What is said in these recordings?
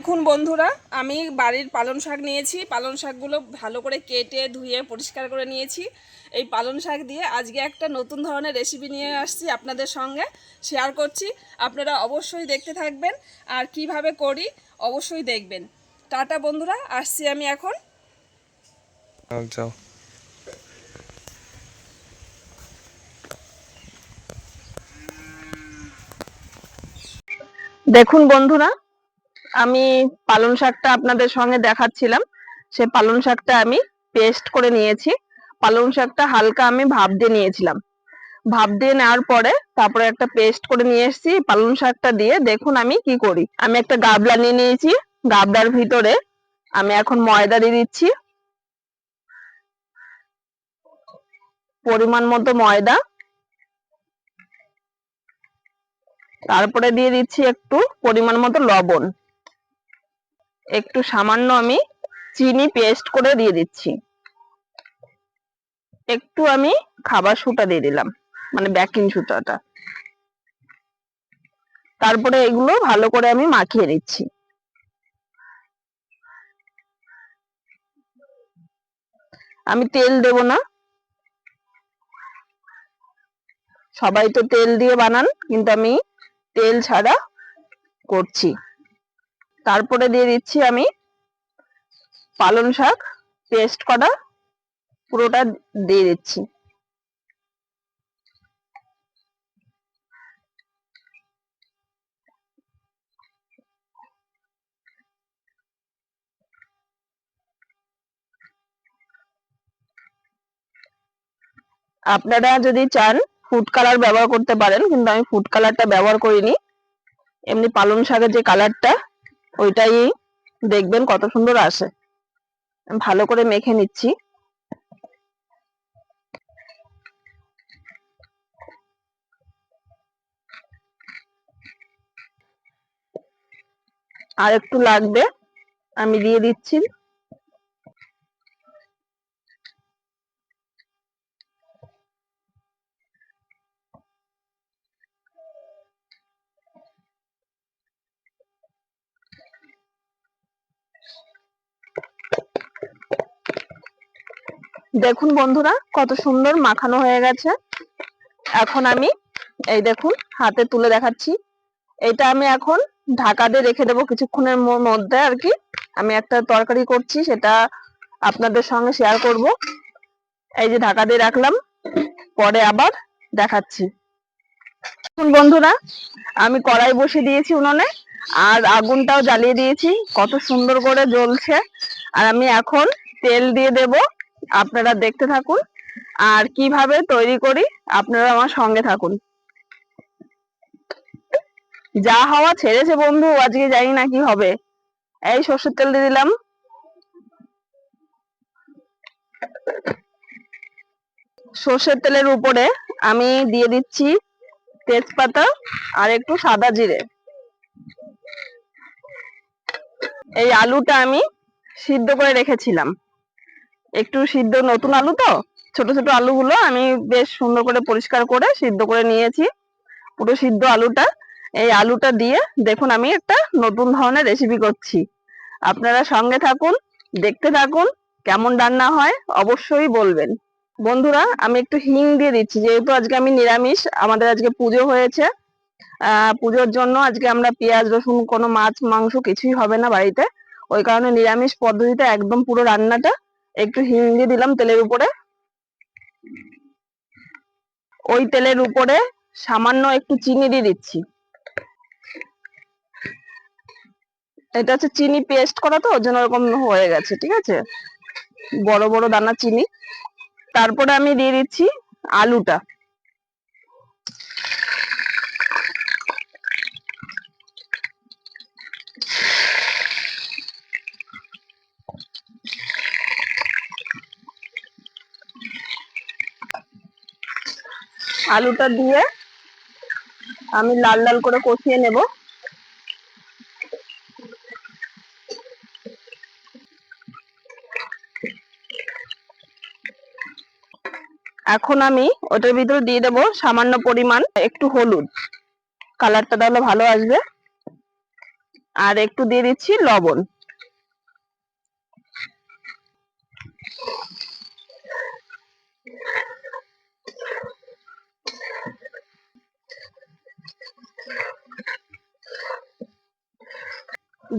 দেখুন বন্ধুরা আমি বাড়ির পালং শাক নিয়েছি। পালং শাকগুলো ভালো করে কেটে ধুয়ে পরিষ্কার করে নিয়েছি। এই পালং শাক দিয়ে আজকে একটা নতুন ধরনের রেসিপি নিয়ে আসছি আপনাদের সঙ্গে শেয়ার করছি। আপনারা অবশ্যই দেখতে থাকবেন। আর কীভাবে করি অবশ্যই দেখবেন। টাটা বন্ধুরা আসছি আমি এখন। যাও। দেখুন বন্ধুরা আমি পালং শাকটা আপনাদের সঙ্গে দেখাচ্ছিলাম। সে পালং শাকটা আমি পেস্ট করে নিয়েছি। পালং শাকটা হালকা আমি ভাপ দিয়ে নিয়েছিলাম। ভাপ দিয়ে নেওয়ার পরে তারপরে একটা পেস্ট করে নিয়ে এসেছি। পালং শাকটা দিয়ে দেখুন আমি কি করি। আমি একটা গাবলা নিয়ে নিয়েছি। গাবলার ভিতরে আমি এখন ময়দা দিয়ে দিচ্ছি। পরিমাণ মতো ময়দা। তারপরে দিয়ে দিচ্ছি একটু পরিমাণ মতো লবণ। একটু সামান্য আমি চিনি পেস্ট করে দিয়ে দিচ্ছি। একটু আমি খাবার সুটা দিয়ে দিলাম মানে বেকিং সুতাটা। তারপরে এগুলো ভালো করে আমি মাখিয়ে নিচ্ছি। আমি তেল দেব না। সবাই তো তেল দিয়ে বানান, কিন্তু আমি তেল ছাড়া করছি। তারপরে দিয়ে দিচ্ছি আমি পালং শাক পেস্ট করা, পুরোটা দিয়ে দিচ্ছি। আপনারা যদি চান ফুড কালার ব্যবহার করতে পারেন, কিন্তু আমি ফুড কালারটা ব্যবহার করিনি। এমনি পালং শাকের যে কালারটা ওইটাই দেখবেন কত সুন্দর আসে। ভালো করে মেখে নিচ্ছি। আর একটু লাগবে, আমি দিয়ে দিচ্ছি। দেখুন বন্ধুরা, কত সুন্দর মাখানো হয়ে গেছে। এখন আমি, এই দেখুন, হাতে তুলে দেখাচ্ছি। এটা আমি এখন ঢাকা দিয়ে রেখে দেবো কিছুক্ষণের মধ্যে আর কি। আমি একটা তরকারি করছি, সেটা আপনাদের সঙ্গে শেয়ার করব। এই যে ঢাকা দিয়ে রাখলাম, পরে আবার দেখাচ্ছি। বন্ধুরা, আমি কড়াই বসিয়ে দিয়েছি উনুনে, আর আগুনটাও জ্বালিয়ে দিয়েছি। কত সুন্দর করে জ্বলছে। আর আমি এখন তেল দিয়ে দেব। আপনারা দেখতে থাকুন। আর কীভাবে তৈরি করি, আপনারা আমার সঙ্গে থাকুন। যা হওয়া ছেড়েছে বন্ধু, আজকে জানি না কি হবে। এই সর্ষের তেল দিয়ে দিলাম। সর্ষের তেলের উপরে আমি দিয়ে দিচ্ছি তেজপাতা আর একটু সাদা জিরে। এই আলুটা আমি সিদ্ধ করে রেখেছিলাম। একটু সিদ্ধ নতুন আলু তো, ছোট ছোট আলুগুলো আমি বেশ সুন্দর করে পরিষ্কার করে সিদ্ধ করে নিয়েছি, পুরো সিদ্ধ আলুটা। এই আলুটা দিয়ে দেখুন আমি একটা নতুন ধরনের রেসিপি করছি। আপনারা সঙ্গে থাকুন, দেখতে থাকুন, কেমন রান্না হয় অবশ্যই বলবেন। বন্ধুরা, আমি একটু হিং দিয়ে দিচ্ছি, যেহেতু আজকে আমি নিরামিষ, আমাদের আজকে পুজো হয়েছে। পুজোর জন্য আজকে আমরা পেঁয়াজ, রসুন, কোনো মাছ, মাংস কিছুই হবে না বাড়িতে। ওই কারণে নিরামিষ পদ্ধতিতে একদম পুরো রান্নাটা একটু হিং দিয়ে দিলাম তেলের উপরে। ওই তেলের উপরে সামান্য একটু চিনি দিয়ে দিচ্ছি। এটা হচ্ছে চিনি পেস্ট করা তো ওর জন্য ওরকম হয়ে গেছে, ঠিক আছে? বড় বড় দানা চিনি। তারপরে আমি দিয়ে দিচ্ছি আলুটা। আলুটা দিয়ে আমি লাল লাল করে কষিয়ে নেব। এখন আমি ওটার ভিতরে দিয়ে দেবো সামান্য পরিমাণ একটু হলুদ। কালারটা তাহলে ভালো আসবে। আর একটু দিয়ে দিচ্ছি লবণ।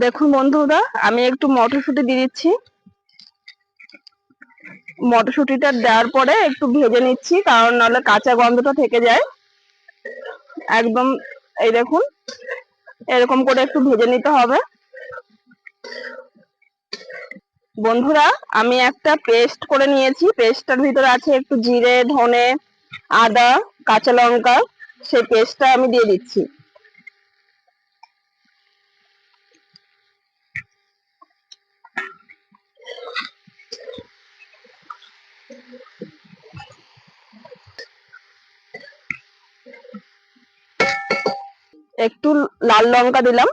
দেখুন বন্ধুরা আমি একটু মটরশুঁটি দিয়ে দিচ্ছি। মটরশুঁটিটা দেওয়ার পরে একটু ভেজে নিচ্ছি, কারণ নাহলে কাঁচা গন্ধটা থেকে যায়। একদম, এই দেখুন, এরকম করে একটু ভেজে নিতে হবে। বন্ধুরা আমি একটা পেস্ট করে নিয়েছি। পেস্টটার ভিতরে আছে একটু জিরে, ধনে, আদা, কাঁচা লঙ্কা, সেই পেস্টটা আমি দিয়ে দিচ্ছি। একটু লাল লঙ্কা দিলাম।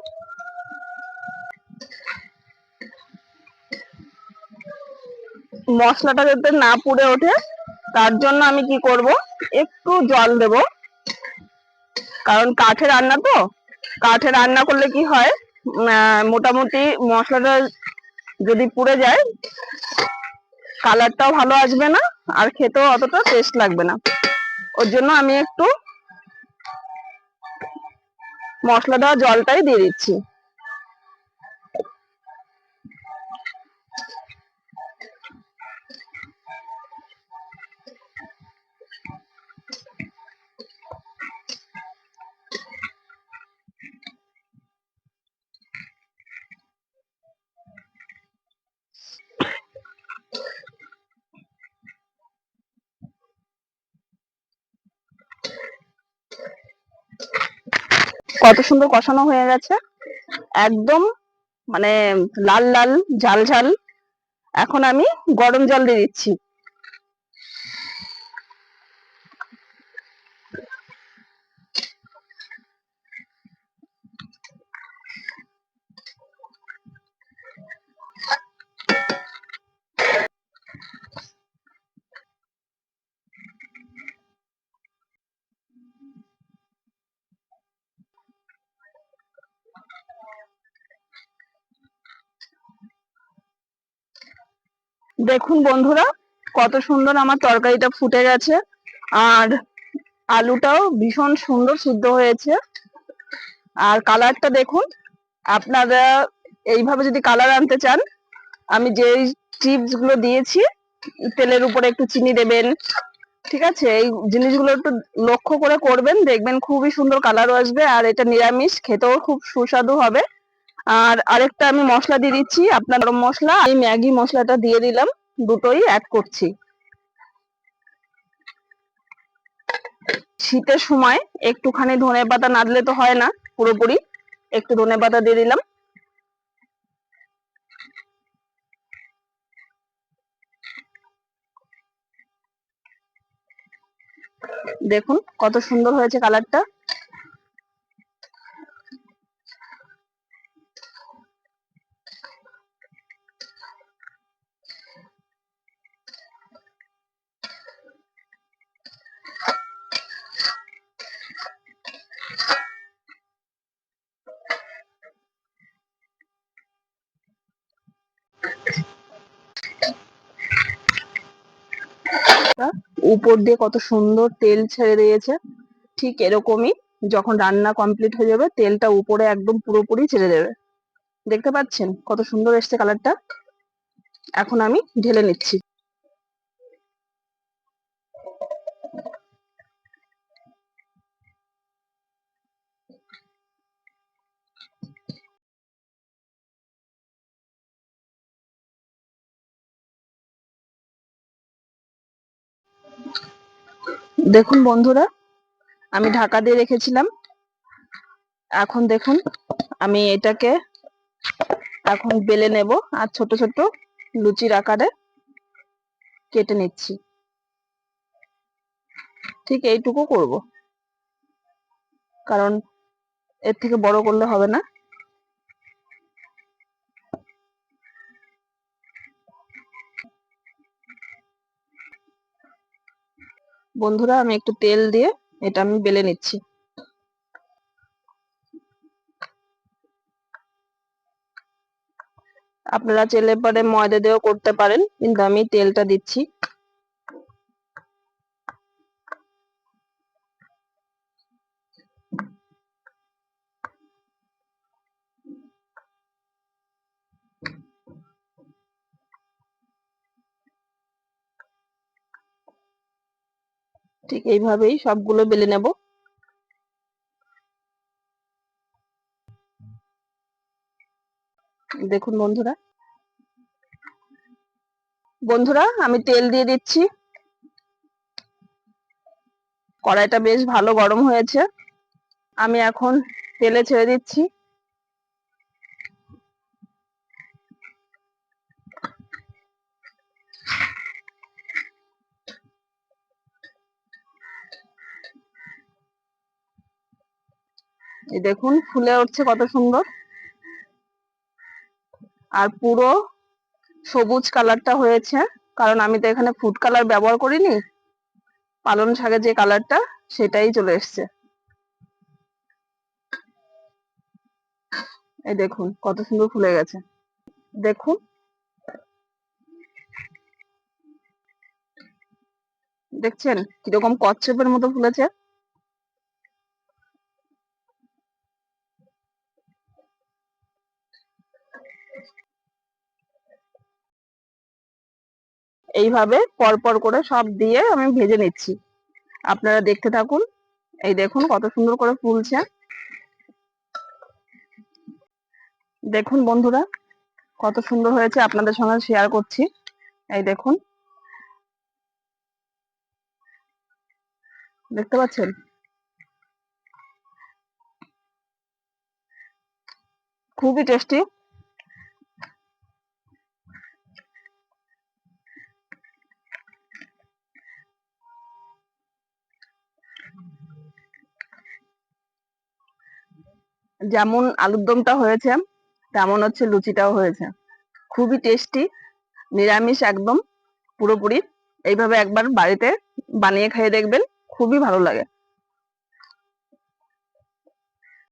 মশলাটা যাতে না পুড়ে ওঠে, তার জন্য আমি কি করব? একটু জল দেব। কারণ কাঠে রান্না তো, কাঠে রান্না করলে কি হয় মোটামুটি মশলাটা যদি পুড়ে যায় কালারটাও ভালো আসবে না, আর খেতেও অতটা টেস্ট লাগবে না। ওর জন্য আমি একটু মশলা দেওয়া জলটাই দিয়ে দিচ্ছি। কত সুন্দর কষানো হয়ে গেছে। একদম মানে লাল লাল, ঝাল ঝাল। এখন আমি গরম জল দিয়ে দিচ্ছি। দেখুন বন্ধুরা, কত সুন্দর আমার তরকারিটা ফুটে গেছে। আর আলুটাও ভীষণ সুন্দর সিদ্ধ হয়েছে। আর কালারটা দেখুন, আপনারা এইভাবে যদি কালার আনতে চান, আমি যে চিপসগুলো দিয়েছি, তেলের উপরে একটু চিনি দেবেন, ঠিক আছে? এই জিনিসগুলো একটু লক্ষ্য করে করবেন, দেখবেন খুবই সুন্দর কালারও আসবে, আর এটা নিরামিষ, খেতেও খুব সুস্বাদু হবে। আর আরেকটা আমি মশলা দিয়ে দিচ্ছি, আপনার গরম মশলা। আমি ম্যাগি মশলাটা দিয়ে দিলাম, দুটোই অ্যাড করছি। শীতের সময় একটুখানি ধনে পাতা না দিলে তো হয় না, পুরোপুরি। একটু ধনে পাতা দিয়ে দিলাম। দেখুন কত সুন্দর হয়েছে কালারটা উপর দিয়ে কত সুন্দর তেল ছেড়ে দিয়েছে। ঠিক এরকমই যখন রান্না কমপ্লিট হয়ে যাবে, তেলটা উপরে একদম পুরোপুরি ছেড়ে দেবে। দেখতে পাচ্ছেন কত সুন্দর এসছে কালারটা এখন আমি ঢেলে নিচ্ছি। দেখুন বন্ধুরা, আমি ঢাকা দিয়ে রেখেছিলাম। এখন দেখুন, আমি এটাকে এখন বেলে নেব আর ছোট ছোট লুচির আকারে কেটে নিচ্ছি। ঠিক এইটুকু করব, কারণ এর থেকে বড় করলে হবে না। বন্ধুরা, আমি একটু তেল দিয়ে এটা আমি বেলে নিচ্ছি। আপনারা চেলে পরে ময়দা দিয়েও করতে পারেন, কিন্তু আমি তেলটা দিচ্ছি। ঠিক এইভাবেই সবগুলো বেলে নেব। দেখুন বন্ধুরা। বন্ধুরা, আমি তেল দিয়ে দিচ্ছি। কড়াইটা বেশ ভালো গরম হয়েছে। আমি এখন তেলে ছেড়ে দিচ্ছি। এই দেখুন, ফুলে উঠছে কত সুন্দর। আর পুরো সবুজ কালারটা হয়েছে, কারণ আমি তো এখানে ফুড কালার ব্যবহার করিনি। পালং শাকের যে কালারটা, সেটাই চলে এসছে। এই দেখুন, কত সুন্দর ফুলে গেছে। দেখুন। দেখছেন? কীরকম কচ্ছপের মতো ফুলেছে। এইভাবে পরপর করে সব দিয়ে আমি ভেজে নিচ্ছি। আপনারা দেখতে থাকুন। এই দেখুন কত সুন্দর করে ফুলছে। দেখুন বন্ধুরা, কত সুন্দর হয়েছে। আপনাদের সঙ্গে শেয়ার করছি। এই দেখুন। দেখতে পাচ্ছেন? খুবই টেস্টি যেমন আলুর দমটা হয়েছে, তেমন হচ্ছে লুচিটাও হয়েছে। খুবই টেস্টি নিরামিষ একদম, পুরোপুরি। এইভাবে একবার বাড়িতে বানিয়ে খেয়ে দেখবেন, খুবই ভালো লাগে।